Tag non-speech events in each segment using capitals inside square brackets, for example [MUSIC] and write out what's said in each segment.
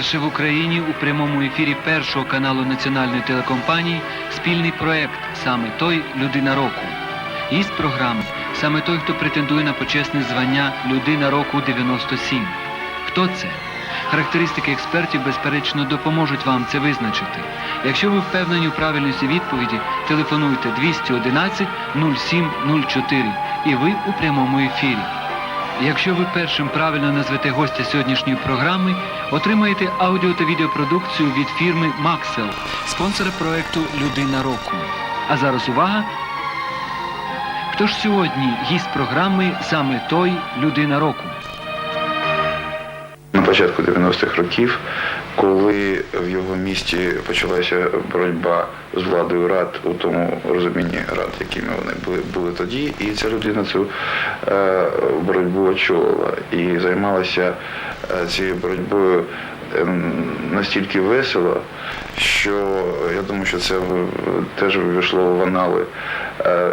Вперше в Україні у прямому ефірі першого каналу національної телекомпанії спільний проект саме той Людина року. Гість програми саме той, хто претендує на почесне звання Людина року 97. Хто це? Характеристики експертів, безперечно, допоможуть вам це визначити. Якщо ви впевнені у правильності відповіді, телефонуйте 211 0704 і ви у прямому ефірі. Якщо ви першим правильно назвете гостя сьогоднішньої програми, отримаєте аудіо та відеопродукцію від фірми Максел, спонсора проекту Людина року. А зараз увага! Хто ж сьогодні гість програми саме той Людина року? На початку 90-х років, коли в його місті почалася боротьба з владою рад у тому розумінні рад, якими вони були, були тоді, і ця людина цю е, боротьбу очолила. І займалася е, цією боротьбою настільки весело, що я думаю, що це теж увійшло в анали е,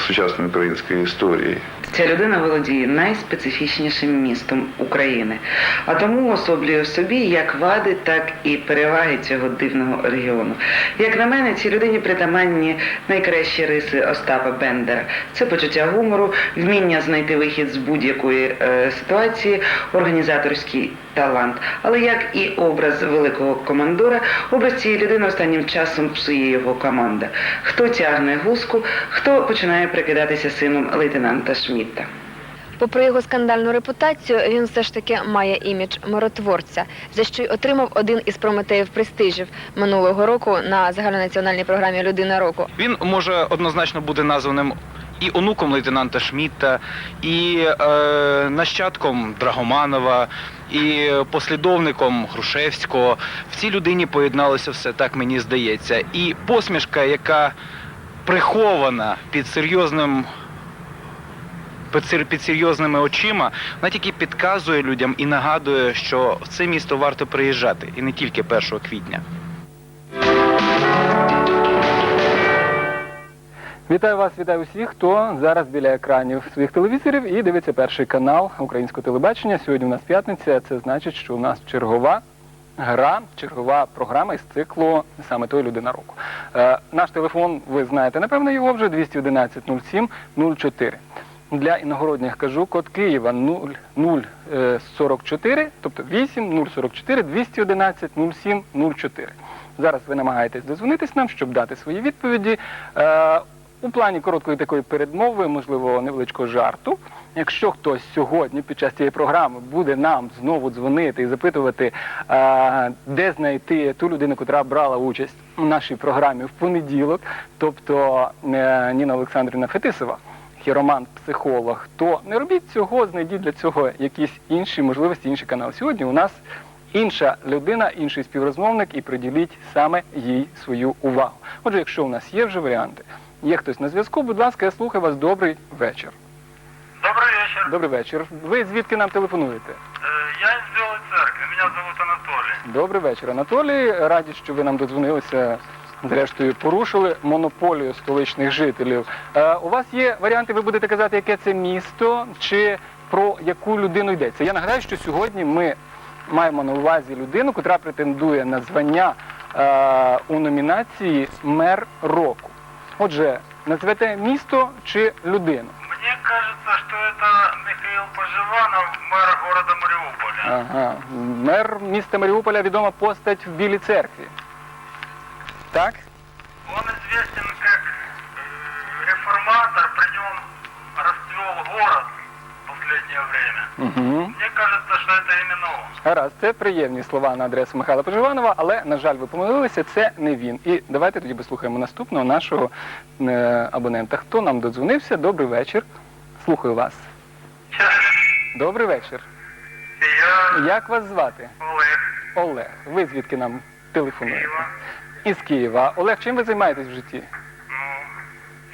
сучасної української історії. Ця людина володіє найспецифічнішим містом України, а тому особлює в собі як вади, так і переваги цього дивного регіону. Як на мене, цій людині притаманні найкращі риси Остапа Бендера. Це почуття гумору, вміння знайти вихід з будь-якої е, ситуації, організаторський талант. Але як і образ великого командора, образ цієї людини останнім часом псує його команда. Хто тягне гуску, хто починає прикидатися сином лейтенанта Шмідта. Попри його скандальну репутацію, він все ж таки має імідж миротворця, за що й отримав один із прометеїв престижів минулого року на загальнонаціональній програмі Людина року. Він може однозначно бути названим і онуком лейтенанта Шмідта, і е, нащадком Драгоманова, і послідовником Грушевського. В цій людині поєдналося все так, мені здається. І посмішка, яка прихована під серйозним. Під серйозними очима, вона тільки підказує людям і нагадує, що в це місто варто приїжджати, і не тільки 1 квітня. Вітаю вас, вітаю усіх, хто зараз біля екранів своїх телевізорів і дивиться перший канал українського телебачення. Сьогодні у нас п'ятниця. Це значить, що у нас чергова гра, чергова програма із циклу саме той людина року. Е, наш телефон, ви знаєте, напевно, його вже 211 07 04. Для іногородніх кажу код Києва 044, тобто 8 044 211 07 04. Зараз ви намагаєтесь дозвонитись нам, щоб дати свої відповіді. Е, у плані короткої такої передмови, можливо, невеличкого жарту. Якщо хтось сьогодні під час цієї програми буде нам знову дзвонити і запитувати, де знайти ту людину, яка брала участь у нашій програмі в понеділок, тобто е, Ніна Олександрівна Фетисова, хіромант, психолог, то не робіть цього, знайдіть для цього якісь інші можливості, інші канали. Сьогодні у нас інша людина, інший співрозмовник, і приділіть саме їй свою увагу. Отже, якщо у нас є вже варіанти, є хтось на зв'язку, будь ласка, я слухаю вас. Добрий вечір. Добрый вечер. Добрий вечір. Ви звідки нам телефонуєте? Э, Я из Белой Церкви. Меня зовут Анатолий. Добрий вечір, Анатолій. Раді, що ви нам додзвонилися. Зрештою, порушили монополію столичних жителів. Е, у вас є варіанти, ви будете казати, яке це місто, чи про яку людину йдеться. Я нагадаю, що сьогодні ми маємо на увазі людину, яка претендує на звання е, у номінації Мер року. Отже, назвете місто чи людину? Мне кажется, что это Михаил Поживанов, мэр города Мариуполя. Ага. Мер міста Маріуполя відома постать в Білій церкві. Так? Он известен как э, реформатор, при нем расцвел город в последнее время. Угу. Мне кажется, что это именно он. Гаразд, це приємні слова на адресу Михайла Поживанова, але, на жаль, ви помилилися, це не він. І давайте тоді послухаємо наступного нашого е, абонента. Хто нам додзвонився? Добрий вечір. Слухаю вас. Добрий вечір. Я Як вас звати? Олег Олег. Ви звідки нам телефонуєте? Киева. Із Києва. Олег, чим ви займаєтесь в житті? Ну,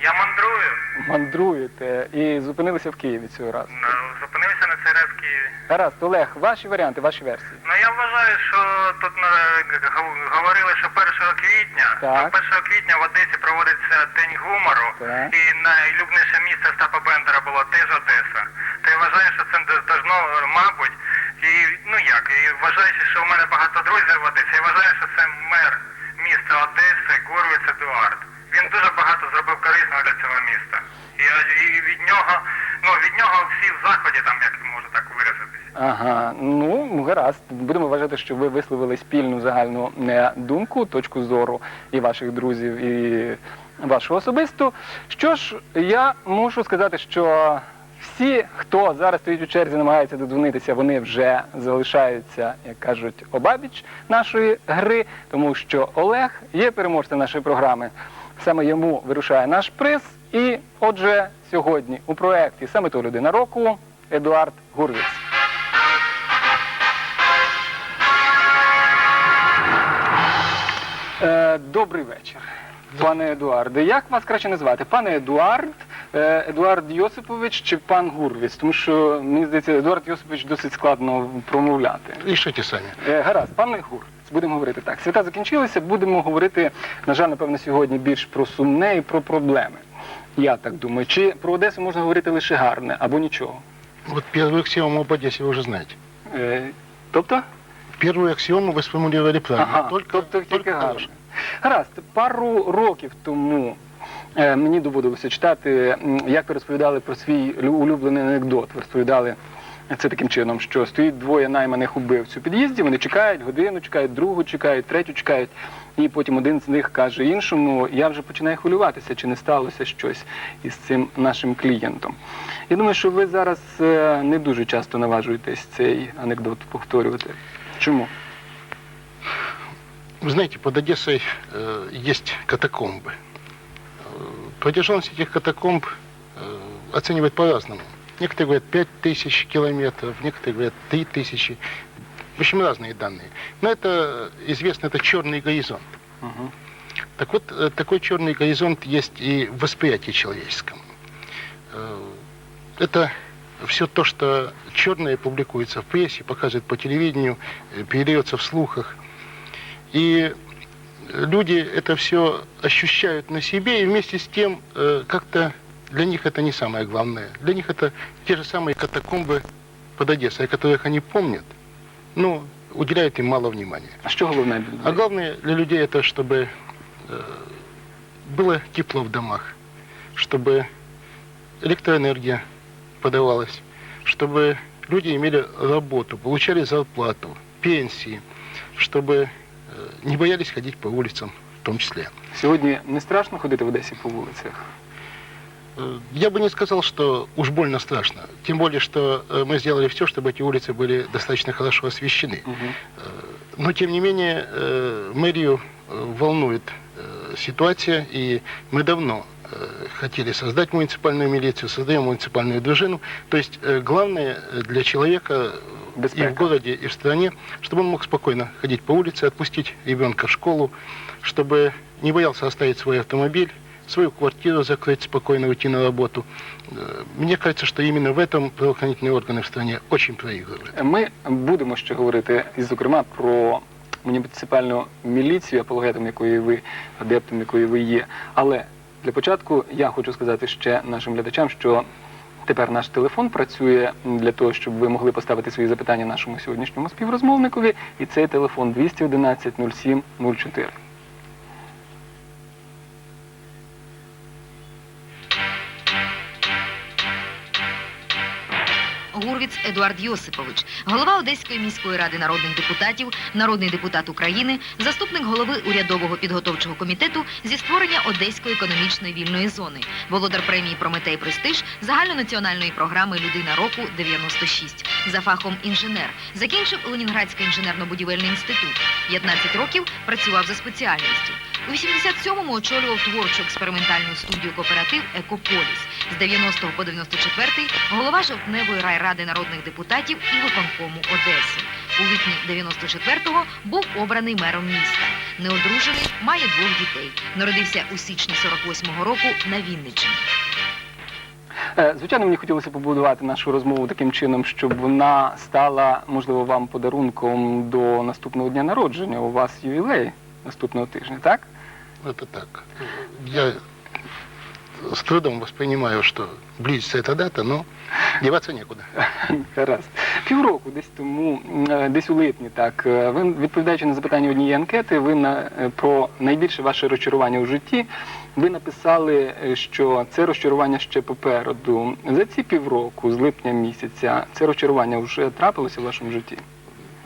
я мандрую. Мандруєте і зупинилися в Києві цього разу. Ну, Зупинився на цей раз в Києві. Гаразд, Олег, ваші варіанти, ваші версії. Ну я вважаю, що тут г- говорили, що 1 квітня, Так. то 1 квітня в Одесі проводиться День гумору, Так. і найлюбніше місце Остапа Бендера було теж Одеса. То я вважаю, що це должно, мабуть, І ну як, і вважаючи, що у мене багато друзів в Одесі, я вважаю, що це мер міста Одеси Горвіц Едуард. Він дуже багато зробив корисного для цього міста. І, і від нього, ну від нього всі в заході, там як можна так виразитись. Ага, ну гаразд. Будемо вважати, що ви висловили спільну загальну е, думку, точку зору і ваших друзів, і вашу особисту. Що ж, я мушу сказати, що всі, хто зараз стоїть у черзі, намагається додзвонитися, вони вже залишаються, як кажуть, обабіч нашої гри, тому що Олег є переможцем нашої програми. Саме йому вирушає наш приз. І отже, сьогодні у проєкті саме то людина року Едуард Гурвіц. Е, добрий вечір, пане Едуарде. Як вас краще назвати? Пане Едуард, е, Едуард Йосипович чи пан Гурвіц? Тому що мені здається, Едуард Йосипович досить складно промовляти. Решите сами. Е, гаразд, пане Гурвіц, будемо говорити так. Свята закінчилися, будемо говорити, на жаль, напевно, сьогодні більш про сумне і про проблеми. Я так думаю. Чи про Одесу можна говорити лише гарне або нічого? Вот первую аксиому об Одессе вы уже знаете. Е, тобто? Первую аксиому вы сформулировали правильно. Ага, только, тобто тільки хорошее. Гаразд, пару років тому е, мені доводилося читати, як ви розповідали про свій улюблений анекдот. Ви розповідали це таким чином, що стоїть двоє найманих убивців у під'їзді, вони чекають годину, чекають другу, чекають, третю чекають. І потім один з них каже іншому, я вже починаю хвилюватися, чи не сталося щось із цим нашим клієнтом. Я думаю, що ви зараз е, не дуже часто наважуєтесь цей анекдот повторювати. Чому? Вы знаете, под Одессой э, есть катакомбы. Э, Протяженность этих катакомб э, оценивают по-разному. Некоторые говорят 5 тысяч километров, некоторые говорят 3 тысячи. В общем, разные данные. Но это известно, это черный горизонт. Угу. Так вот, э, такой черный горизонт есть и в восприятии человеческом. Э, Это все то, что черное публикуется в прессе, показывает по телевидению, передается в слухах. И люди это все ощущают на себе, и вместе с тем э, как-то для них это не самое главное. Для них это те же самые катакомбы под Одессой, о которых они помнят, но уделяют им мало внимания. А що головне? А главное для людей это, чтобы э, было тепло в домах, чтобы электроэнергия подавалась, чтобы люди имели работу, получали зарплату, пенсии, чтобы не боялись ходить по улицам в том числе. Сьогодні не страшно ходити в Одесі по вулицях? Э, Я бы не сказал, что уж больно страшно. Тем более, что э, мы сделали все, чтобы эти улицы были достаточно хорошо освещены. Угу. Но, тем не менее, мэрию волнует ситуация, и мы давно хотели создать муниципальную милицию, создаем муниципальную дружину. То есть главное для человека э, и Безпека. в городе, и в стране, чтобы он мог спокойно ходить по улице, отпустить ребенка в школу, чтобы не боялся оставить свой автомобиль, свою квартиру закрыть, спокойно уйти на работу. Э, Мне кажется, что именно в этом правоохранительные органы в стране очень проигрывают. Ми будемо ще говорити, і, зокрема, про муніципальну міліцію, апологетом якої ви, адептом якої ви є. Але для початку я хочу сказати ще нашим глядачам, що тепер наш телефон працює для того, щоб ви могли поставити свої запитання нашому сьогоднішньому співрозмовникові. І цей телефон 211 07 04. Гурвіц Едуард Йосипович, голова Одеської міської ради народних депутатів, народний депутат України, заступник голови урядового підготовчого комітету зі створення Одеської економічної вільної зони, володар премії Прометей Престиж загальнонаціональної програми Людина року 96 за фахом інженер. Закінчив Ленінградський інженерно-будівельний інститут. 15 років працював за спеціальністю. У 87-му очолював творчу експериментальну студію кооператив Екополіс. З 90 по 94 голова жовтневої райради народних депутатів і виконкому Одеси. У липні 94-го був обраний мером міста. Неодружений, має двох дітей. Народився у січні 48-го року на Вінниччині. Е, Звичайно, мені хотілося побудувати нашу розмову таким чином, щоб вона стала, можливо, вам подарунком до наступного дня народження. У вас ювілей наступного тижня, так? Это так. Я с трудом воспринимаю, что близится эта дата, но деваться некуда. [LAUGHS] Гаразд. Півроку, десь тому, е, десь у липні, так, е, ви відповідаючи на запитання однієї анкети, ви на е, про найбільше ваше розчарування у житті. Ви написали, що це розчарування ще попереду. За ці півроку, з липня місяця, це розчарування вже трапилося в вашому житті?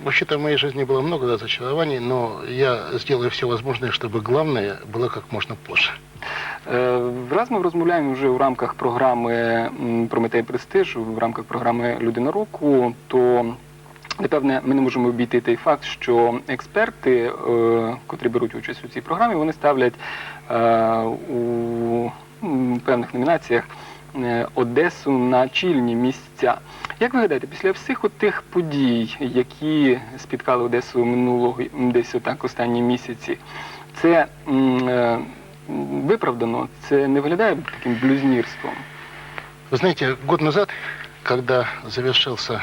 Вообще-то в моей жизни было много разочарований, но я сделаю все возможное, чтобы главное было как можно позже. Е, Раз ми розмовляємо вже в рамках програми м, Прометей Престиж, в рамках програми Людина року, то напевне ми не можемо обійти той факт, що експерти, е, котрі беруть участь у цій програмі, вони ставлять е, у м, певних номінаціях е, Одесу на чільні місця. Як ви гадаєте, після всіх от тих подій, які спіткали Одесу минулого м, десь отак останні місяці, це м, е, м, виправдано, це не виглядає таким блюзнірством. Вы знаете, год назад, когда завершился э,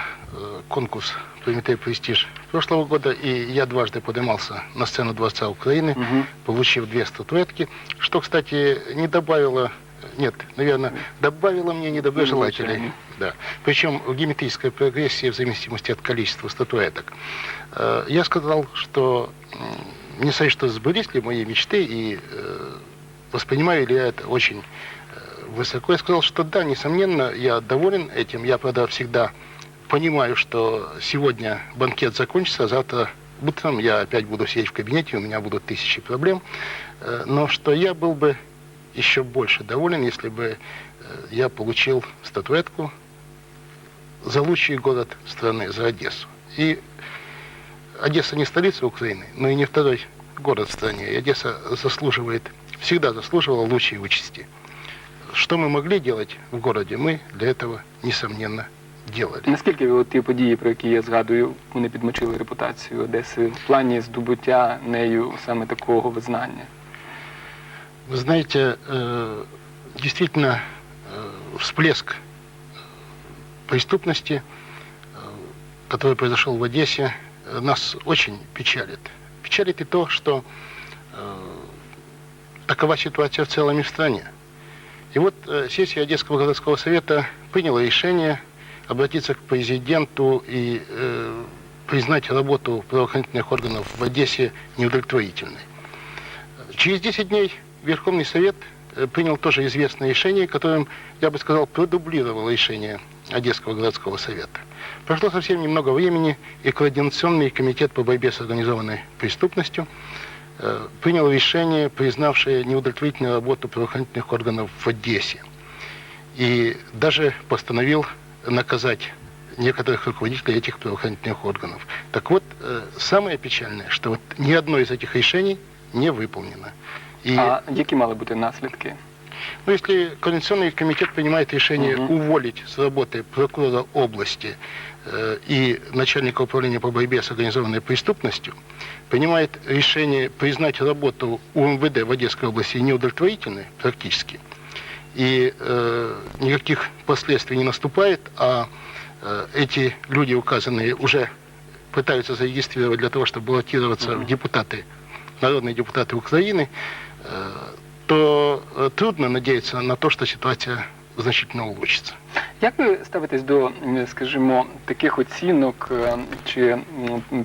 конкурс «Прометей Престиж» прошлого года, и я дважды поднимался на сцену Дворца Украины, Мгм. получив две статуэтки, что, кстати, не добавило, нет, наверное, добавило мне недоброжелателей. Да. Причем в геометрической прогрессии в зависимости от количества статуэток. Э, Я сказал, что не знаю, что сбылись ли мои мечты, и э, воспринимаю ли я это очень э, высоко. Я сказал, что да, несомненно, я доволен этим. Я, правда, всегда понимаю, что сегодня банкет закончится, а завтра утром я опять буду сидеть в кабинете, у меня будут тысячи проблем. Но что я был бы еще больше доволен, если бы я получил статуэтку за лучший город страны, за Одессу. И Одесса не столица Украины, но и не второй город в стране. И Одесса заслуживает, всегда заслуживала лучшей участи. Что мы могли делать в городе, мы для этого, несомненно, делали. Наскільки от ті події, про які я згадую, вони підмочили репутацію Одеси в плані здобуття нею саме такого визнання? Вы знаете, э, действительно, э, всплеск э, преступности, э, который произошел в Одессе, э, нас очень печалит. Печалит и то, что э, такова ситуация в целом и в стране. И вот сессия Одесского городского совета приняла решение обратиться к президенту и э, признать работу правоохранительных органов в Одессе неудовлетворительной. Через 10 дней Верховный Совет принял тоже известное решение, которым, я бы сказал, продублировал решение Одесского городского совета. Прошло совсем немного времени, и Координационный комитет по борьбе с организованной преступностью э, принял решение, признавшее неудовлетворительную работу правоохранительных органов в Одессе. И даже постановил наказать некоторых руководителей этих правоохранительных органов. Так вот, э, самое печальное, что вот ни одно из этих решений не выполнено. И А які мали бути наслідки? Ну, если Координационный комитет принимает решение Мгм. уволить с работы прокурора области э, и начальника управления по борьбе с организованной преступностью, принимает решение признать работу УМВД в Одесской области неудовлетворительной практически, и э, никаких последствий не наступает, а э, эти люди, указанные, уже пытаются зарегистрировать для того, чтобы баллотироваться в депутаты, народные депутаты Украины, э, то э, трудно надеяться на то, что ситуация значительно улучшится. Як ви ставитесь до, скажімо, таких оцінок е, чи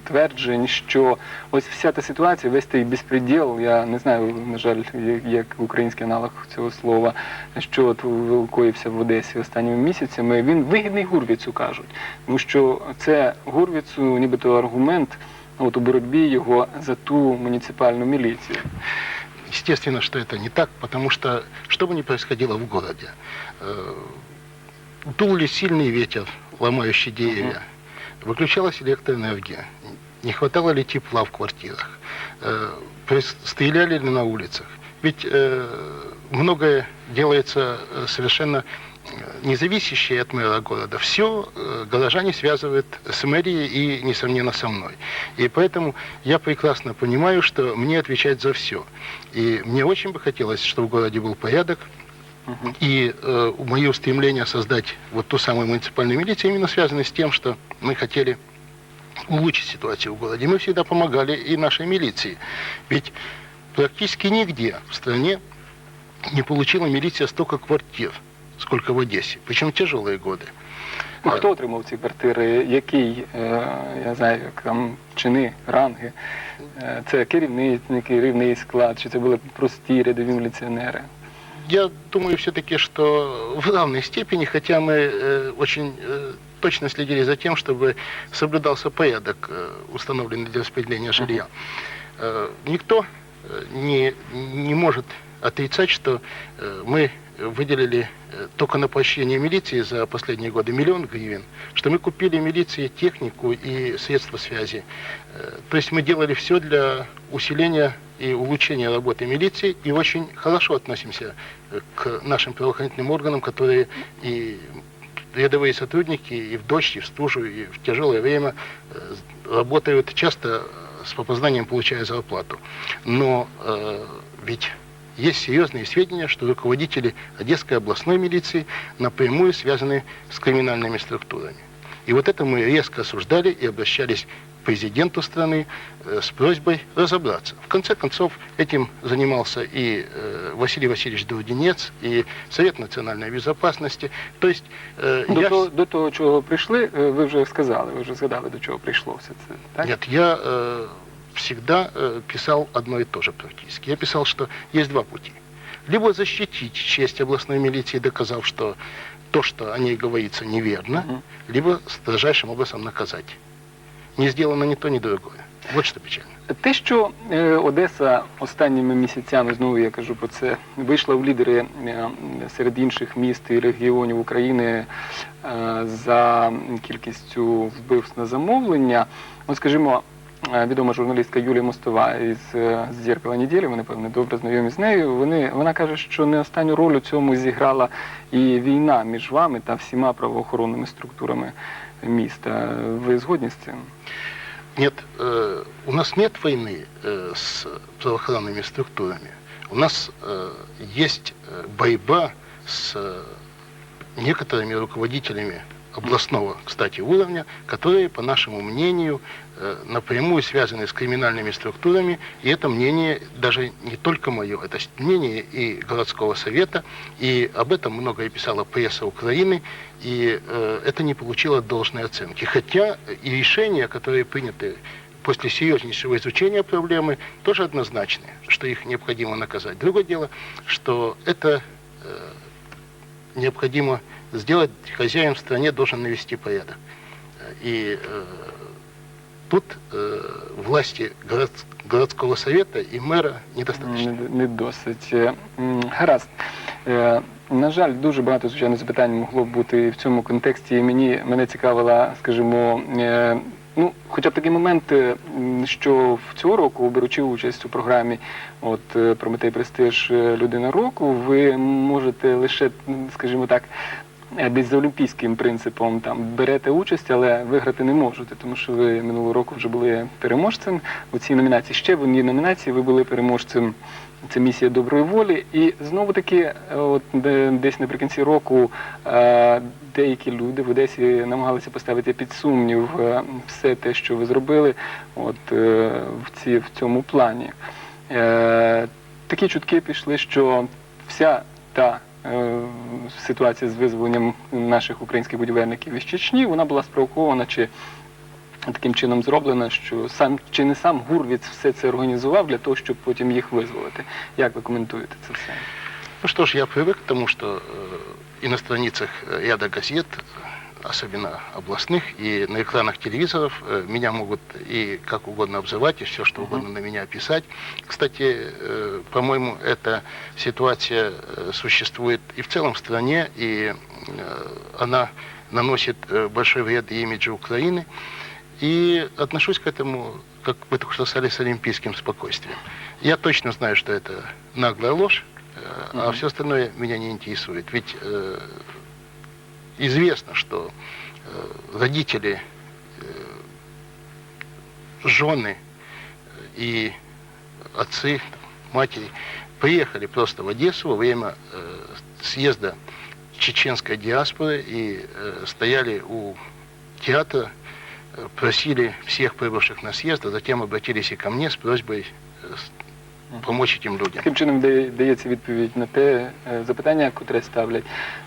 тверджень, що ось вся та ситуація, весь той безпреділ, я не знаю, на жаль, як український аналог цього слова, що от коївся в Одесі останніми місяцями, він вигідний Гурвіцу кажуть. Тому що це Гурвіцу, нібито аргумент от у боротьбі його за ту муніципальну міліцію. Естественно, что это не так, потому что что бы ни происходило в городе, э, дул ли сильный ветер, ломающий деревья, выключалась электроэнергия, не хватало ли тепла в квартирах, э, стреляли ли на улицах. Ведь э, многое делается э, совершенно э, независящее от мэра города. Все горожане связывают с мэрией и, несомненно, со мной. И поэтому я прекрасно понимаю, что мне отвечать за все. И мне очень бы хотелось, чтобы в городе был порядок. И э, мои устремления создать вот ту самую муниципальную милицию именно связаны с тем, что мы хотели улучшить ситуацию в городе. Мы всегда помогали и нашей милиции. Ведь практически нигде в стране не получила милиция столько квартир, сколько в Одессе. Причем в тяжелые годы. Ну, Хто отримав ці квартири? Який, е, я знаю, як там чини, ранги? Е, Це керівництво, керівний склад, чи це були прості рядові міліціонери? Я думаю все-таки, что в равной степени, хотя мы э, очень э, точно следили за тем, чтобы соблюдался порядок, э, установленный для распределения жилья. Э, никто э, не, не может отрицать, что э, мы выделили э, только на поощрение милиции за последние годы миллион гривен, что мы купили милиции технику и средства связи. Э, То есть мы делали все для усиления и улучшения работы милиции и очень хорошо относимся э, к нашим правоохранительным органам, которые и рядовые сотрудники и в дождь, и в стужу, и в тяжелое время работают часто с опозданием, получая зарплату. Но э, ведь есть серьезные сведения, что руководители Одесской областной милиции напрямую связаны с криминальными структурами. И вот это мы резко осуждали и обращались к президенту страны э, с просьбой разобраться. В конце концов, этим занимался и э, Василий Васильевич Дурдинец, и Совет национальной безопасности. То есть э, До я... того, до того, чого прийшли, е, ви вже сказали, ви вже згадали, до чого прийшло все це. Так? Нет, я всегда э, писал одно и то же практически. Я писал, что есть два пути. Либо защитить честь областной милиции, доказав, что то, что о ней говорится, неверно, Мгм. либо строжайшим образом наказать. Не сделано ни то, ни другое. Вот что печально. Те, що е, Одеса останніми місяцями, знову я кажу про це, вийшла в лідери е, серед інших міст і регіонів України е, за кількістю вбивств на замовлення. Ну, скажімо, е, відома журналістка Юлія Мостова із е, з «Зеркала неділі, ви, напевне, добре знайомі з нею. Вони, вона каже, що не останню роль у цьому зіграла і війна між вами та всіма правоохоронними структурами міста. Ви згодні з цим? Нет, э, у нас нет войны э, с правоохранными структурами. У нас э, есть э, борьба с э, некоторыми руководителями областного, кстати, уровня, которые, по нашему мнению, э, напрямую связаны с криминальными структурами, и это мнение даже не только мое, это мнение и городского совета, и об этом много и писала пресса Украины, и э, это не получило должной оценки. Хотя и решения, которые приняты после серьезнейшего изучения проблемы, тоже однозначны, что их необходимо наказать. Другое дело, что это э, необходимо сделать, хозяин в стране должен навести порядок. И э, тут э, власти город- городского совета и мэра недостаточно. Не, не досить. Е, Гаразд. Е, На жаль, дуже багато звичайно запитань могло б бути в цьому контексті. І мені мене цікавила, скажімо, ну, хоча б такий момент, що в цього року, беручи участь у програмі от Прометей Престиж Людина року, ви можете лише, скажімо так. Десь за олімпійським принципом там берете участь, але виграти не можете, тому що ви минулого року вже були переможцем у цій номінації. Ще в одній номінації ви були переможцем. Це місія доброї волі. І знову таки, е, от десь наприкінці року е, деякі люди в Одесі намагалися поставити під сумнів е, все те, що ви зробили, от в ці в цьому плані. Такі чутки пішли, що вся та ситуація з визволенням наших українських будівельників із Чечні, вона була спровокована чи таким чином зроблена, що сам чи не сам Гурвіц все це організував для того, щоб потім їх визволити. Як ви коментуєте це все? Ну что ж, я привык к тому, что э, и на страницах э, ряда газет, особенно областных, и на экранах телевизоров э, меня могут и как угодно обзывать, и все что угодно на меня писать. Кстати, э, по-моему, эта ситуация э, существует и в целом в стране, и она наносит большой вред имиджу Украины. И отношусь к этому, как вы только что сказали, с олимпийским спокойствием. Я точно знаю, что это наглая ложь, а Мгм. все остальное меня не интересует. Ведь э, известно, что э, родители, э, жены и отцы, матери приехали просто в Одессу во время э, съезда чеченской диаспоры и э, стояли у театра, э, просили всех прибывших на съезд, а затем обратились и ко мне с просьбой э, помочь этим людям. Таким чином дає- дається відповідь на те е, запитання, котре ставлять,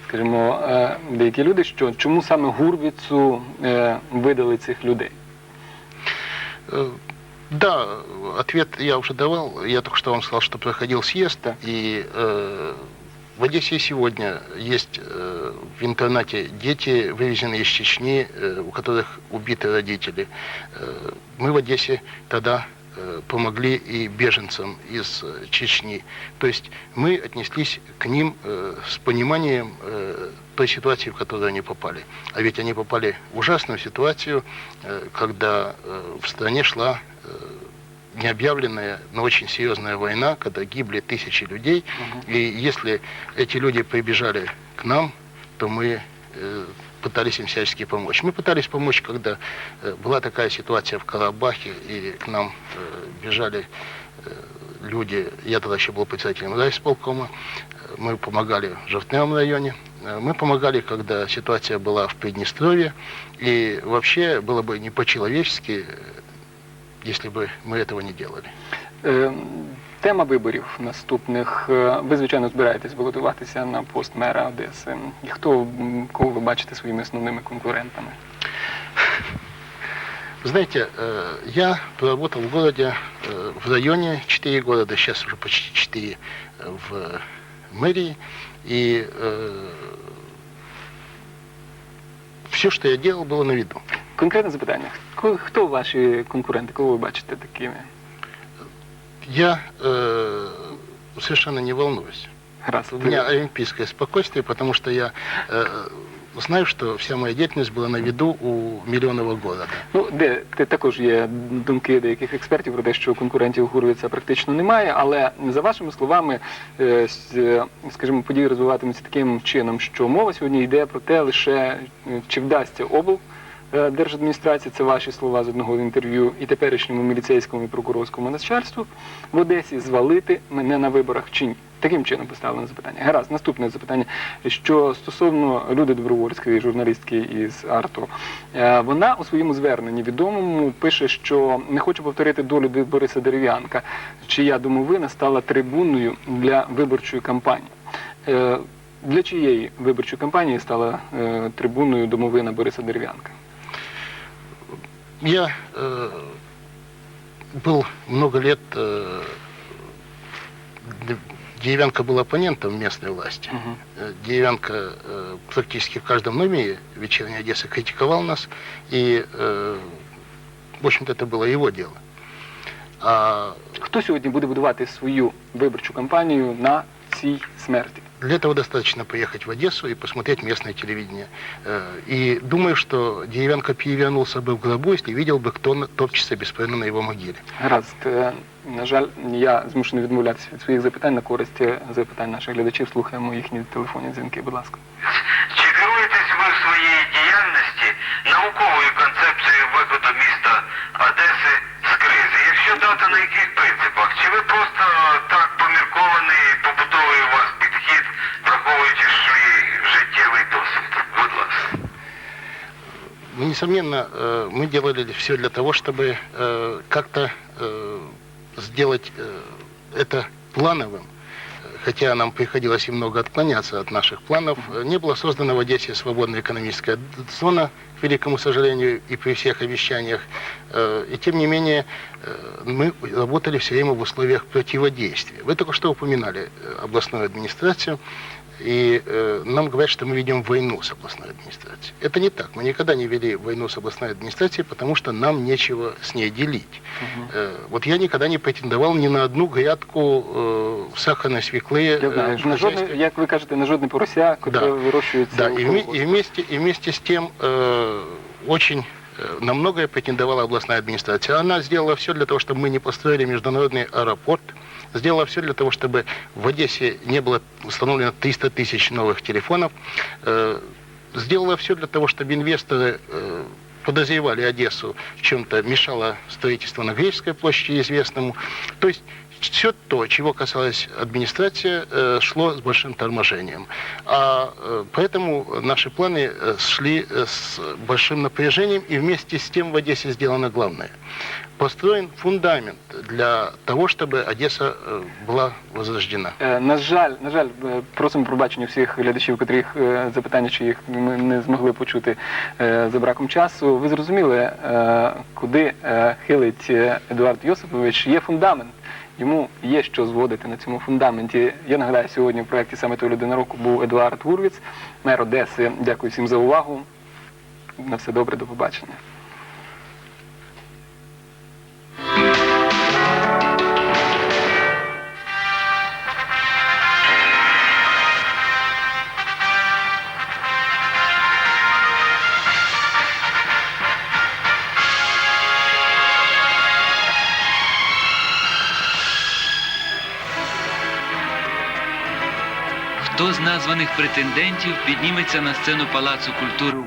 скажімо, е, деякі люди, що чому саме Гурвіцу е, видали цих людей? Э, Да, ответ я уже давал. Я только что вам сказал, что проходил съезд. Да. И э, в Одессе и сегодня есть э, в интернате дети, вывезенные из Чечни, э, у которых убиты родители. Э, мы в Одессе тогда э, помогли и беженцам из э, Чечни. То есть мы отнеслись к ним э, с пониманием э, той ситуации, в которую они попали. А ведь они попали в ужасную ситуацию, э, когда э, в стране шла э, необъявленная, но очень серьезная война, когда гибли тысячи людей. И если эти люди прибежали к нам, то мы э, пытались им всячески помочь. Мы пытались помочь, когда э, была такая ситуация в Карабахе, и к нам э, бежали э, люди, я тогда еще был председателем райисполкома, мы помогали в Жертвенном районе, мы помогали, когда ситуация была в Приднестровье, и вообще было бы не по-человечески, если бы мы этого не делали. Е, Тема виборів наступних. Е, Ви, звичайно, збираєтесь балотуватися на пост мера Одеси. І хто м, кого ви бачите своїми основними конкурентами? Вы Знаете, э, я проработал в городе, э, в районе 4 года, сейчас уже почти 4 в мэрии. И все, что я делал, было на виду. Конкретне запитання: Хто, хто ваші конкуренти? Кого ви бачите такими? Я э, совершенно не волнуюсь. Гаразд, У ви- меня олимпийское спокойствие, потому что я э, знаю, что вся моя деятельность была на виду у миллионного города. Ну, де те також є думки деяких експертів про те, що конкурентів Гурвіца практично немає, але за вашими словами, е, с- е, скажімо, події розвиватимуться таким чином, що мова сьогодні йде про те, лише е, чи вдасться обл. е, Держадміністрації, це ваші слова з одного інтерв'ю, і теперішньому міліцейському і прокурорському начальству в Одесі звалити мене на виборах чи ні. Таким чином поставлено запитання. Гаразд, наступне запитання, що стосовно люди добровольської журналістки із Арту, Е, Вона у своєму зверненні відомому пише, що не хоче повторити долю Бориса Дерев'янка, чия домовина стала трибуною для виборчої кампанії. Е, Для чиєї виборчої кампанії стала трибуною домовина Бориса Дерев'янка? Я э, был много лет, э, Д- Деревянко был оппонентом местной власти. Э, Деревянко э, практически в каждом номере «Вечерней Одессы» критиковал нас, и, э, в общем-то, это было его дело. А Хто сьогодні буде будувати свою виборчу кампанію на цій смерті? Для этого достаточно поехать в Одессу и посмотреть местное телевидение. Э, И думаю, что Деревянко перевернулся бы в гробу, если видел бы, кто на- топчется бесправно на его могиле. Гаразд, е, на жаль, я змушений відмовлятися від своїх запитань на користь е, запитань наших глядачів. Слухаємо їхні телефонні дзвінки, будь ласка. Чи керуєтесь ви в своїй діяльності науковою концепцією виходу міста Одеси з кризи? Якщо дати на яких принципах? Чи ви просто Ну, несомненно, э, мы делали все для того, чтобы э, как-то э, сделать это плановым. Хотя нам приходилось и много отклоняться от наших планов, не была создана в Одессе свободная экономическая зона, к великому сожалению, и при всех обещаниях. И тем не менее, мы работали все время в условиях противодействия. Вы только что упоминали областную администрацию. И э, нам говорят, что мы ведем войну с областной администрацией. Это не так. Мы никогда не вели войну с областной администрацией, потому что нам нечего с ней делить. Э, вот я никогда не претендовал ни на одну грядку э, сахарной свеклы. Э, знаю, на жодне, як ви кажете, на жодне порося, котре Да. вирощується. Да, и, и вместе, и вместе с тем э, очень э, на многое претендовала областная администрация. Она сделала все для того, чтобы мы не построили международный аэропорт, сделала все для того, чтобы в Одессе не было установлено 300 тысяч новых телефонов, э, сделала все для того, чтобы инвесторы э, подозревали Одессу в чем-то, мешало строительство на Греческой площади известному. То есть все то, чего касалась администрация, э, шло с большим торможением. А э, поэтому наши планы э, шли э, с большим напряжением, и вместе с тем в Одессе сделано главное. Построен фундамент для того, чтобы Одесса э, была возрождена. Е, На жаль, на жаль, е, просимо пробачення всіх глядачів, котрих е, запитання, чи їх ми не змогли почути е, за браком часу. Ви зрозуміли, е, куди е, хилить е, Едуард Йосипович. Є фундамент. Йому є що зводити на цьому фундаменті. Я нагадаю, сьогодні в проєкті саме той людина року був Едуард Гурвіц, мер Одеси. Дякую всім за увагу. На все добре, до побачення. Названих претендентів підніметься на сцену Палацу культури